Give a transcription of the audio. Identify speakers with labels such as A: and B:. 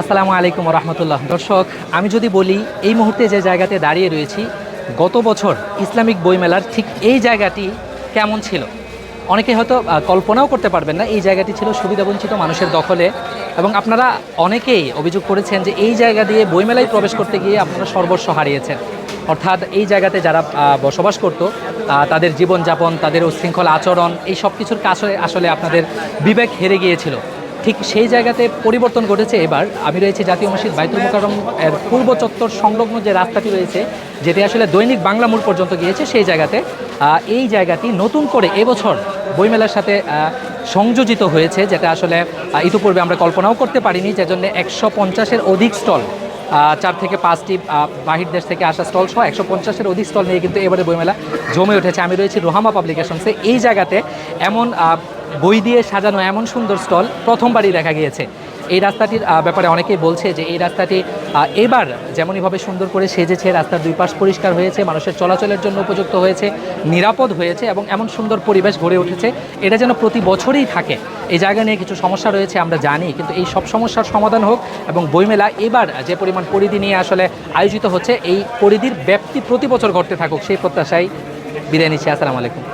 A: আসসালামু আলাইকুম রহমতুল্লাহ দর্শক, আমি যদি বলি, এই মুহূর্তে যে জায়গাতে দাঁড়িয়ে রয়েছি, গত বছর ইসলামিক বইমেলার ঠিক এই জায়গাটি কেমন ছিল? অনেকে হয়তো কল্পনাও করতে পারবেন না, এই জায়গাটি ছিল সুবিধাবঞ্চিত মানুষের দখলে। এবং আপনারা অনেকেই অভিযোগ করেছেন যে এই জায়গা দিয়ে বইমেলায় প্রবেশ করতে গিয়ে আপনারা সর্বস্ব হারিয়েছেন। অর্থাৎ এই জায়গাতে যারা বসবাস করত তাদের জীবনযাপন, তাদের উচ্ছৃঙ্খল আচরণ, এই সব কিছুর কাছে আসলে আপনাদের বিবেক হেরে গিয়েছিল। ঠিক সেই জায়গাতে পরিবর্তন ঘটেছে এবার। আমি রয়েছে জাতীয় মসজিদ বাইতুল মোকারম এর পূর্ব চত্বর সংলগ্ন যে রাস্তাটি রয়েছে, যেটি আসলে দৈনিক বাংলা মোড় পর্যন্ত গিয়েছে, সেই জায়গাতে এই জায়গাটি নতুন করে এবছর বইমেলার সাথে সংযোজিত হয়েছে, যেটা আসলে ইতিপূর্বে আমরা কল্পনাও করতে পারিনি যে জন্য একশো পঞ্চাশের অধিক স্টল চার থেকে পাঁচটি বাহির দেশ থেকে আসা স্টল সহ একশো পঞ্চাশের অধিক স্টল নিয়ে কিন্তু এবারে বইমেলা জমে উঠেছে। আমি রয়েছি রোহামা পাবলিকেশনসে। এই জায়গাতে এমন বই দিয়ে সাজানো এমন সুন্দর স্টল প্রথমবারই দেখা গিয়েছে। এই রাস্তাটির ব্যাপারে অনেকেই বলছে যে এই রাস্তাটি এবার যেমনইভাবে সুন্দর করে সেজেছে, রাস্তার দুই পাশ পরিষ্কার হয়েছে, মানুষের চলাচলের জন্য উপযুক্ত হয়েছে, নিরাপদ হয়েছে এবং এমন সুন্দর পরিবেশ গড়ে উঠেছে। এটা যেন প্রতি বছরই থাকে। এই জায়গা নিয়ে কিছু সমস্যা রয়েছে আমরা জানি, কিন্তু এই সব সমস্যার সমাধান হোক এবং বইমেলা এবার যে পরিমাণ পরিধি নিয়ে আসলে আয়োজিত হচ্ছে, এই পরিধির ব্যাপ্তি প্রতি বছর ঘটতে থাকুক, সেই প্রত্যাশায় বিদায় নিচ্ছি। আসসালামু আলাইকুম।